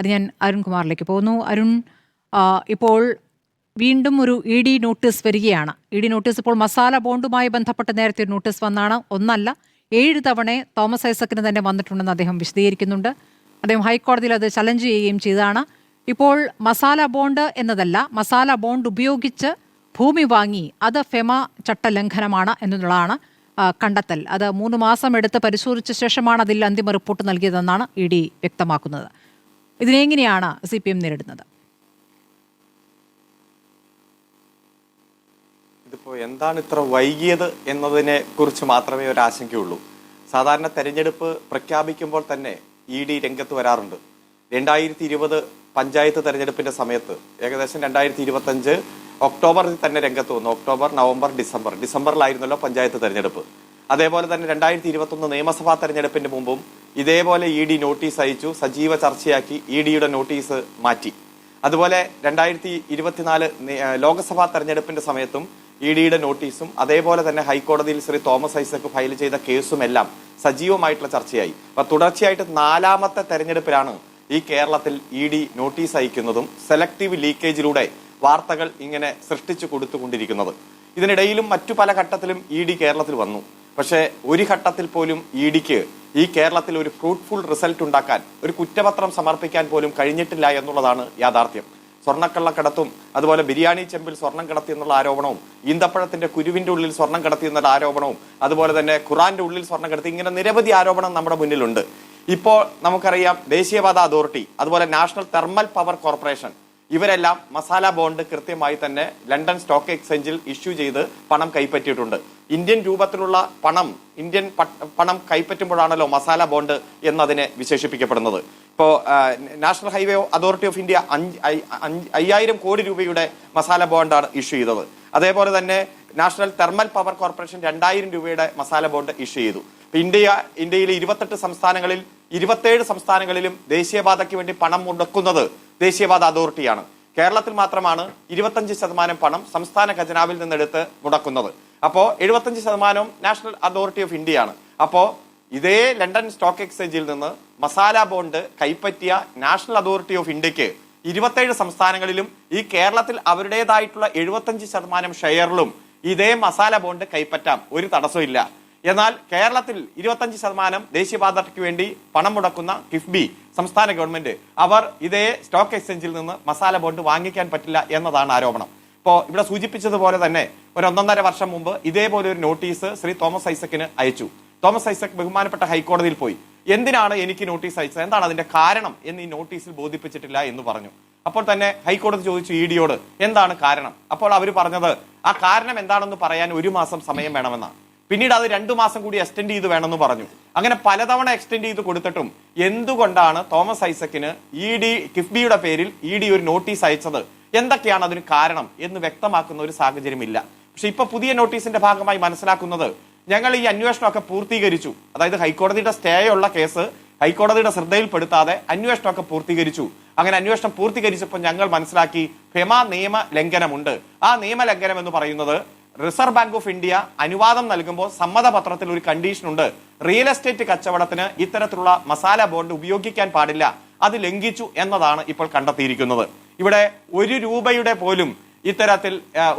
അത് ഞാൻ അരുൺകുമാറിലേക്ക് പോകുന്നു. അരുൺ ഇപ്പോൾ വീണ്ടും ഒരു ഇ ഡി നോട്ടീസ് വരികയാണ്. ഇ ഡി നോട്ടീസ് ഇപ്പോൾ മസാല ബോണ്ടുമായി ബന്ധപ്പെട്ട് നേരത്തെ ഒരു നോട്ടീസ് വന്നാണ്. ഒന്നല്ല ഏഴ് തവണ തോമസ് ഐസക്കിന് തന്നെ വന്നിട്ടുണ്ടെന്ന് അദ്ദേഹം വിശദീകരിക്കുന്നുണ്ട്. അദ്ദേഹം ഹൈക്കോടതിയിൽ അത് ചലഞ്ച് ചെയ്യുകയും ചെയ്തതാണ്. ഇപ്പോൾ മസാല ബോണ്ട് എന്നതല്ല മസാല ബോണ്ട് ഉപയോഗിച്ച് ഭൂമി വാങ്ങി അത് ഫെമ ചട്ടലംഘനമാണ് എന്നുള്ളതാണ് കണ്ടെത്തൽ. അത് മൂന്ന് മാസം എടുത്ത് പരിശോധിച്ച ശേഷമാണ് അതിൽ അന്തിമ റിപ്പോർട്ട് നൽകിയതെന്നാണ് ഇ ഡി വ്യക്തമാക്കുന്നത്. ഇതിനെങ്ങനെയാണ് സി പി എം നേരിടുന്നത്? ഇതിപ്പോൾ എന്താണ് ഇത്ര വൈകിയത് എന്നതിനെ കുറിച്ച് മാത്രമേ ഒരു ആശങ്കയുള്ളൂ. സാധാരണ തെരഞ്ഞെടുപ്പ് പ്രഖ്യാപിക്കുമ്പോൾ തന്നെ ഇ ഡി രംഗത്ത് വരാറുണ്ട്. രണ്ടായിരത്തി ഇരുപത് പഞ്ചായത്ത് തെരഞ്ഞെടുപ്പിന്റെ സമയത്ത് ഏകദേശം രണ്ടായിരത്തി ഇരുപത്തഞ്ച് ഒക്ടോബറിൽ തന്നെ രംഗത്ത് വന്നു. October November December. ഡിസംബറിലായിരുന്നല്ലോ പഞ്ചായത്ത് തെരഞ്ഞെടുപ്പ്. അതേപോലെ തന്നെ രണ്ടായിരത്തി ഇരുപത്തൊന്ന് നിയമസഭാ തെരഞ്ഞെടുപ്പിന് മുമ്പും ഇതേപോലെ ഇ ഡി നോട്ടീസ് അയച്ചു സജീവ ചർച്ചയാക്കി ഇ ഡിയുടെ നോട്ടീസ് മാറ്റി. അതുപോലെ രണ്ടായിരത്തി ഇരുപത്തിനാല് ലോക്സഭാ തെരഞ്ഞെടുപ്പിന്റെ സമയത്തും ഇ ഡിയുടെ നോട്ടീസും അതേപോലെ തന്നെ ഹൈക്കോടതിയിൽ ശ്രീ തോമസ് ഐസക് ഫയൽ ചെയ്ത കേസും എല്ലാം സജീവമായിട്ടുള്ള ചർച്ചയായി. അപ്പൊ തുടർച്ചയായിട്ട് നാലാമത്തെ തെരഞ്ഞെടുപ്പിലാണ് ഈ കേരളത്തിൽ ഇ ഡി നോട്ടീസ് അയക്കുന്നതും സെലക്ടീവ് ലീക്കേജിലൂടെ വാർത്തകൾ ഇങ്ങനെ സൃഷ്ടിച്ചു കൊടുത്തുകൊണ്ടിരിക്കുന്നത്. ഇതിനിടയിലും മറ്റു പല ഘട്ടത്തിലും ഇ ഡി കേരളത്തിൽ വന്നു. പക്ഷേ ഒരു ഘട്ടത്തിൽ പോലും ഇ ഡിക്ക് ഈ കേരളത്തിൽ ഒരു ഫ്രൂട്ട്ഫുൾ റിസൾട്ട് ഉണ്ടാക്കാൻ ഒരു കുറ്റപത്രം സമർപ്പിക്കാൻ പോലും കഴിഞ്ഞിട്ടില്ല എന്നുള്ളതാണ് യാഥാർത്ഥ്യം. സ്വർണക്കള്ളക്കടത്തും അതുപോലെ ബിരിയാണി ചെമ്പിൽ സ്വർണം കടത്തി എന്നുള്ള ആരോപണവും ഈന്തപ്പഴത്തിന്റെ കുരുവിന്റെ ഉള്ളിൽ സ്വർണം കടത്തി എന്നുള്ള ആരോപണവും അതുപോലെ തന്നെ ഖുറാന്റെ ഉള്ളിൽ സ്വർണം കടത്തി ഇങ്ങനെ നിരവധി ആരോപണം നമ്മുടെ മുന്നിലുണ്ട്. ഇപ്പോൾ നമുക്കറിയാം ദേശീയപാത അതോറിറ്റി അതുപോലെ നാഷണൽ തെർമൽ പവർ കോർപ്പറേഷൻ ഇവരെല്ലാം മസാല ബോണ്ട് കൃത്യമായി തന്നെ ലണ്ടൻ സ്റ്റോക്ക് എക്സ്ചേഞ്ചിൽ ഇഷ്യൂ ചെയ്ത് പണം കൈപ്പറ്റിയിട്ടുണ്ട്. ഇന്ത്യൻ രൂപത്തിലുള്ള പണം ഇന്ത്യൻ പണം കൈപ്പറ്റുമ്പോഴാണല്ലോ മസാല ബോണ്ട് എന്നതിനെ വിശേഷിപ്പിക്കപ്പെടുന്നത്. ഇപ്പോ national highway authority of India അയ്യായിരം കോടി രൂപയുടെ മസാല ബോണ്ടാണ് ഇഷ്യൂ ചെയ്തത്. അതേപോലെ തന്നെ നാഷണൽ തെർമൽ പവർ കോർപ്പറേഷൻ രണ്ടായിരം രൂപയുടെ മസാല ബോണ്ട് ഇഷ്യൂ ചെയ്തു. ഇന്ത്യ ഇന്ത്യയിലെ ഇരുപത്തെട്ട് സംസ്ഥാനങ്ങളിൽ ഇരുപത്തേഴ് സംസ്ഥാനങ്ങളിലും ദേശീയപാതയ്ക്ക് വേണ്ടി പണം മുടക്കുന്നത് ദേശീയപാത അതോറിറ്റിയാണ്. കേരളത്തിൽ മാത്രമാണ് ഇരുപത്തഞ്ച് ശതമാനം പണം സംസ്ഥാന ഖജനാവിൽ നിന്നെടുത്ത് മുടക്കുന്നത്. അപ്പോൾ എഴുപത്തഞ്ച് ശതമാനവും നാഷണൽ അതോറിറ്റി ഓഫ് ഇന്ത്യയാണ്. അപ്പോൾ ഇതേ ലണ്ടൻ സ്റ്റോക്ക് എക്സ്ചേഞ്ചിൽ നിന്ന് മസാല ബോണ്ട് കൈപ്പറ്റിയ നാഷണൽ അതോറിറ്റി ഓഫ് ഇന്ത്യയ്ക്ക് ഇരുപത്തേഴ് സംസ്ഥാനങ്ങളിലും ഈ കേരളത്തിൽ അവരുടേതായിട്ടുള്ള എഴുപത്തഞ്ച് ശതമാനം ഷെയറിലും ഇതേ മസാല ബോണ്ട് കൈപ്പറ്റാം. ഒരു തടസ്സമില്ല എന്നാൽ കേരളത്തിൽ ഇരുപത്തഞ്ച് ശതമാനം ദേശീയപാതയ്ക്ക് വേണ്ടി പണം മുടക്കുന്ന കിഫ്ബി സംസ്ഥാന ഗവൺമെന്റ് അവർ ഇതേ സ്റ്റോക്ക് എക്സ്ചേഞ്ചിൽ നിന്ന് മസാല ബോണ്ട് വാങ്ങിക്കാൻ പറ്റില്ല എന്നതാണ് ആരോപണം. ഇപ്പോൾ ഇവിടെ സൂചിപ്പിച്ചതുപോലെ തന്നെ ഒരു ഒന്നൊന്നര വർഷം മുമ്പ് ഇതേപോലെ ഒരു നോട്ടീസ് ശ്രീ തോമസ് ഐസക്കിന് അയച്ചു. തോമസ് ഐസക് ബഹുമാനപ്പെട്ട ഹൈക്കോടതിയിൽ പോയി. എന്തിനാണ് എനിക്ക് നോട്ടീസ് അയച്ചത്? എന്താണ് അതിന്റെ കാരണം എന്ന് ഈ നോട്ടീസിൽ ബോധിപ്പിച്ചിട്ടില്ല എന്ന് പറഞ്ഞു. അപ്പോൾ തന്നെ ഹൈക്കോടതി ചോദിച്ചു ഇ ഡിയോട് എന്താണ് കാരണം? അപ്പോൾ അവർ പറഞ്ഞത് ആ കാരണം എന്താണെന്ന് പറയാൻ ഒരു മാസം സമയം വേണമെന്നാണ്. പിന്നീട് അത് രണ്ടു മാസം കൂടി എക്സ്റ്റെൻഡ് ചെയ്ത് വേണമെന്ന് പറഞ്ഞു. അങ്ങനെ പലതവണ എക്സ്റ്റെൻഡ് ചെയ്ത് കൊടുത്തിട്ടും എന്തുകൊണ്ടാണ് തോമസ് ഐസക്കിന് ഇ ഡി കിഫ്ബിയുടെ പേരിൽ ഇ ഡി ഒരു നോട്ടീസ് അയച്ചത്? എന്തൊക്കെയാണ് അതിന് കാരണം എന്ന് വ്യക്തമാക്കുന്ന ഒരു സാഹചര്യമില്ല. പക്ഷെ ഇപ്പൊ പുതിയ നോട്ടീസിന്റെ ഭാഗമായി മനസ്സിലാക്കുന്നത് ഞങ്ങൾ ഈ അന്വേഷണമൊക്കെ പൂർത്തീകരിച്ചു. അതായത് ഹൈക്കോടതിയുടെ സ്റ്റേ ഉള്ള കേസ് ഹൈക്കോടതിയുടെ ശ്രദ്ധയിൽപ്പെടുത്താതെ അന്വേഷണമൊക്കെ പൂർത്തീകരിച്ചു. അങ്ങനെ അന്വേഷണം പൂർത്തീകരിച്ചപ്പോൾ ഞങ്ങൾ മനസ്സിലാക്കി ഫെമ നിയമ ലംഘനമുണ്ട് ആ നിയമ ലംഘനം എന്ന് പറയുന്നത് റിസർവ് ബാങ്ക് ഓഫ് ഇന്ത്യ അനുവാദം നൽകുമ്പോൾ സമ്മതപത്രത്തിൽ ഒരു കണ്ടീഷൻ ഉണ്ട്. റിയൽ എസ്റ്റേറ്റ് കച്ചവടത്തിന് ഇത്തരത്തിലുള്ള മസാല ബോണ്ട് ഉപയോഗിക്കാൻ പാടില്ല. അത് ലംഘിച്ചു എന്നതാണ് ഇപ്പോൾ കണ്ടെത്തിയിരിക്കുന്നത്. ഇവിടെ ഒരു രൂപയുടെ പോലും ഇത്തരത്തിൽ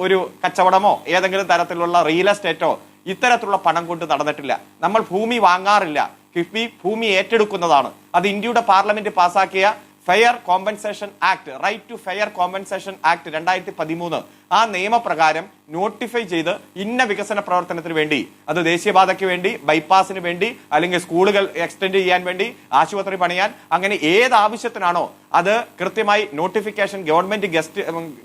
ഒരു കച്ചവടമോ ഏതെങ്കിലും തരത്തിലുള്ള റിയൽ എസ്റ്റേറ്റോ ഇത്തരത്തിലുള്ള പണം കൊണ്ട് നടന്നിട്ടില്ല. നമ്മൾ ഭൂമി വാങ്ങാറില്ല. കിഫ്ബി ഭൂമി ഏറ്റെടുക്കുന്നതാണ്. അത് ഇന്ത്യയുടെ പാർലമെന്റ് പാസാക്കിയ fair compensation act right to fair compensation act രണ്ടായിരത്തി പതിമൂന്ന് ആ നിയമപ്രകാരം നോട്ടിഫൈ ചെയ്ത് ഇന്ന വികസന പ്രവർത്തനത്തിന് വേണ്ടി അത് ദേശീയപാതയ്ക്ക് വേണ്ടി ബൈപ്പാസിന് വേണ്ടി അല്ലെങ്കിൽ സ്കൂളുകൾ എക്സ്റ്റെൻഡ് ചെയ്യാൻ വേണ്ടി ആശുപത്രി പണിയാൻ അങ്ങനെ ഏത് ആവശ്യത്തിനാണോ അത് കൃത്യമായി നോട്ടിഫിക്കേഷൻ ഗവൺമെന്റ് ഗസ്റ്റ്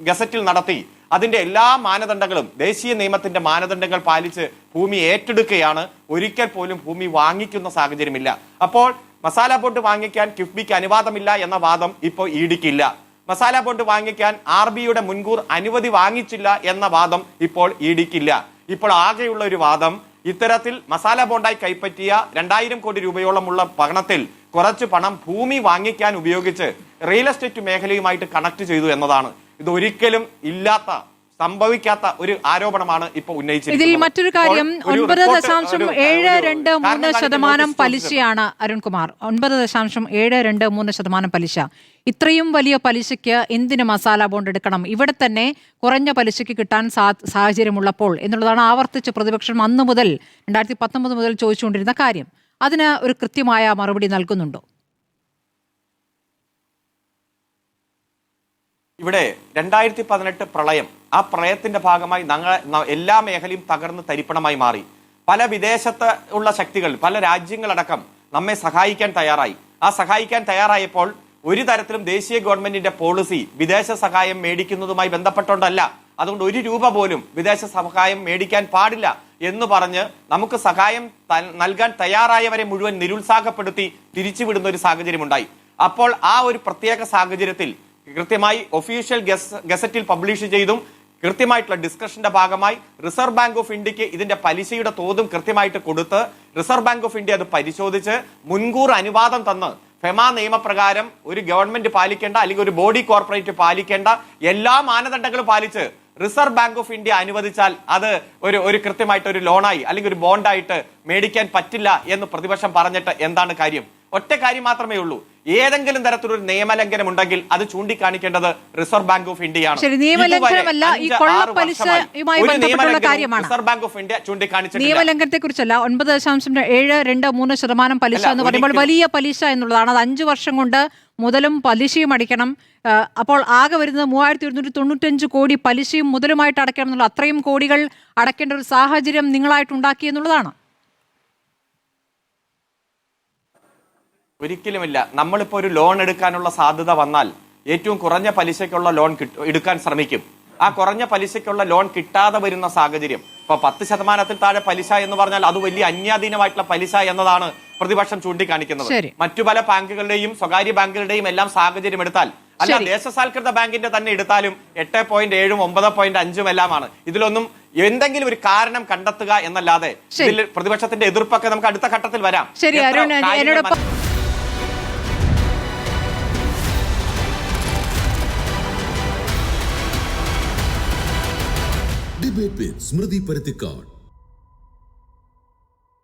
ഗസറ്റിൽ നടത്തി. അതിന്റെ എല്ലാ മാനദണ്ഡങ്ങളും ദേശീയ നിയമത്തിന്റെ മാനദണ്ഡങ്ങൾ പാലിച്ച് ഭൂമി ഏറ്റെടുക്കുകയാണ്. ഒരിക്കൽ പോലും ഭൂമി വാങ്ങിക്കുന്ന സാഹചര്യമില്ല. അപ്പോൾ മസാല ബോണ്ട് വാങ്ങിക്കാൻ കിഫ്ബിക്ക് അനുവാദമില്ല എന്ന വാദം ഇപ്പോൾ ഇ ഡിക്കില്ല മസാല ബോണ്ട് വാങ്ങിക്കാൻ ആർ ബിയുടെ മുൻകൂർ അനുമതി വാങ്ങിച്ചില്ല എന്ന വാദം ഇപ്പോൾ ഇ ഡിക്കില്ല ഇപ്പോൾ ആകെയുള്ള ഒരു വാദം ഇത്തരത്തിൽ മസാല ബോണ്ടായി കൈപ്പറ്റിയ രണ്ടായിരം കോടി രൂപയോളമുള്ള പണത്തിൽ കുറച്ച് പണം ഭൂമി വാങ്ങിക്കാൻ ഉപയോഗിച്ച് റിയൽ എസ്റ്റേറ്റ് മേഖലയുമായിട്ട് കണക്ട് ചെയ്തു എന്നതാണ്. ഇത് ഒരിക്കലും ഇല്ലാത്ത സംഭവിക്കാത്ത ഒരു ആരോപണമാണ് ഇപ്പൊ ഉന്നയിച്ചത് ഇതിൽ മറ്റൊരു കാര്യം ഒൻപത് ദശാംശം ഏഴ് രണ്ട് മൂന്ന് ശതമാനം പലിശയാണ് അരുൺകുമാർ. ഒൻപത് ദശാംശം ഏഴ് രണ്ട് മൂന്ന് ശതമാനം പലിശ. ഇത്രയും വലിയ പലിശയ്ക്ക് എന്തിന് മസാല ബോണ്ട് എടുക്കണം? ഇവിടെ തന്നെ കുറഞ്ഞ പലിശയ്ക്ക് കിട്ടാൻ സാ- സാഹചര്യമുള്ളപ്പോൾ എന്നുള്ളതാണ് ആവർത്തിച്ച് പ്രതിപക്ഷം അന്ന് മുതൽ രണ്ടായിരത്തി പത്തൊമ്പത് മുതൽ ചോദിച്ചുകൊണ്ടിരുന്ന കാര്യം. അതിന് ഒരു കൃത്യമായ മറുപടി നൽകുന്നുണ്ടോ? ഇവിടെ രണ്ടായിരത്തി പതിനെട്ട് പ്രളയം ആ പ്രളയത്തിന്റെ ഭാഗമായി ഞങ്ങൾ എല്ലാ മേഖലയും തകർന്ന് തരിപ്പണമായി മാറി. പല വിദേശത്ത് ഉള്ള ശക്തികൾ പല രാജ്യങ്ങളടക്കം നമ്മെ സഹായിക്കാൻ തയ്യാറായി. ആ സഹായിക്കാൻ തയ്യാറായപ്പോൾ ഒരു തരത്തിലും ദേശീയ ഗവൺമെന്റിന്റെ പോളിസി വിദേശ സഹായം മേടിക്കുന്നതുമായി ബന്ധപ്പെട്ടുകൊണ്ടല്ല അതുകൊണ്ട് ഒരു രൂപ പോലും വിദേശ സഹായം മേടിക്കാൻ പാടില്ല എന്ന് പറഞ്ഞ് നമുക്ക് സഹായം നൽകാൻ തയ്യാറായവരെ മുഴുവൻ നിരുത്സാഹപ്പെടുത്തി തിരിച്ചുവിടുന്ന ഒരു സാഹചര്യം ഉണ്ടായി അപ്പോൾ ആ ഒരു പ്രത്യേക സാഹചര്യത്തിൽ കൃത്യമായി ഒഫീഷ്യൽ ഗസറ്റിൽ പബ്ലിഷ് ചെയ്തും കൃത്യമായിട്ടുള്ള ഡിസ്കഷന്റെ ഭാഗമായി റിസർവ് ബാങ്ക് ഓഫ് ഇന്ത്യയ്ക്ക് ഇതിന്റെ പലിശയുടെ തോതും കൃത്യമായിട്ട് കൊടുത്ത് റിസർവ് ബാങ്ക് ഓഫ് ഇന്ത്യ അത് പരിശോധിച്ച് മുൻകൂർ അനുവാദം തന്ന് ഫെമ നിയമപ്രകാരം ഒരു ഗവൺമെന്റ് പാലിക്കേണ്ട അല്ലെങ്കിൽ ഒരു ബോഡി കോർപ്പറേറ്റ് പാലിക്കേണ്ട എല്ലാ മാനദണ്ഡങ്ങളും പാലിച്ച് റിസർവ് ബാങ്ക് ഓഫ് ഇന്ത്യ അനുവദിച്ചാൽ അത് ഒരു ഒരു കൃത്യമായിട്ട് ഒരു ലോണായി അല്ലെങ്കിൽ ഒരു ബോണ്ടായിട്ട് മേടിക്കാൻ പറ്റില്ല എന്ന് പ്രതിപക്ഷം പറഞ്ഞിട്ട് എന്താണ് കാര്യം? ഒറ്റ കാര്യം മാത്രമേ ഉള്ളൂ. ഏതെങ്കിലും തരത്തിലൊരു നിയമലംഘനം ഉണ്ടെങ്കിൽ അത് ചൂണ്ടിക്കാണിക്കേണ്ടത് റിസർവ് ബാങ്ക് ഓഫ് ഇന്ത്യയാണ്. നിയമലംഘനമല്ല, ഈ അഞ്ച്, കൊള്ള ആറ് പലിശയുമായി വർഷമായി ഒരു ബന്ധപ്പെട്ടുള്ള കാര്യമാണ്. റിസർവ് ബാങ്ക് ഓഫ് ഇന്ത്യ ചൂണ്ടിക്കാണിച്ച നിയമലംഘനത്തെ കുറിച്ചല്ല ഒൻപത് ദശാംശം ഏഴ് രണ്ട് മൂന്ന് ശതമാനം പലിശ എന്ന് പറയുമ്പോൾ വലിയ പലിശ എന്നുള്ളതാണ്. അത് അഞ്ചു വർഷം കൊണ്ട് മുതലും പലിശയും അടിക്കണം അപ്പോൾ ആകെ വരുന്നത് മൂവായിരത്തി ഒരുന്നൂറ്റി തൊണ്ണൂറ്റഞ്ച് കോടി പലിശയും മുതലുമായിട്ട് അടയ്ക്കണം എന്നുള്ള അത്രയും കോടികൾ അടയ്ക്കേണ്ട ഒരു സാഹചര്യം നിങ്ങളായിട്ടുണ്ടാക്കി എന്നുള്ളതാണ്. ഒരിക്കലുമില്ല. നമ്മളിപ്പോ ഒരു ലോൺ എടുക്കാനുള്ള സാധ്യത വന്നാൽ ഏറ്റവും കുറഞ്ഞ പലിശയ്ക്കുള്ള ലോൺ എടുക്കാൻ ശ്രമിക്കും. ആ കുറഞ്ഞ പലിശയ്ക്കുള്ള ലോൺ കിട്ടാതെ വരുന്ന സാഹചര്യം. ഇപ്പൊ പത്ത് ശതമാനത്തിൽ താഴെ പലിശ എന്ന് പറഞ്ഞാൽ അത് വലിയ അന്യാധീനമായിട്ടുള്ള പലിശ എന്നതാണ് പ്രതിപക്ഷം ചൂണ്ടിക്കാണിക്കുന്നത്. മറ്റു പല ബാങ്കുകളുടെയും സ്വകാര്യ ബാങ്കുകളുടെയും എല്ലാം സാഹചര്യം എടുത്താൽ അല്ല. ദേശസാൽകൃത ബാങ്കിന്റെ തന്നെ എടുത്താലും എട്ട് പോയിന്റ് ഏഴും ഒമ്പത് പോയിന്റ് അഞ്ചും എല്ലാമാണ്. ഇതിലൊന്നും എന്തെങ്കിലും ഒരു കാരണം കണ്ടെത്തുക എന്നല്ലാതെ ഇതിൽ പ്രതിപക്ഷത്തിന്റെ എതിർപ്പൊക്കെ നമുക്ക് അടുത്ത ഘട്ടത്തിൽ വരാം. ശരി അരുൺ എന്നോടൊപ്പം வித் ஸ்மிருதி பருத்திக்காட்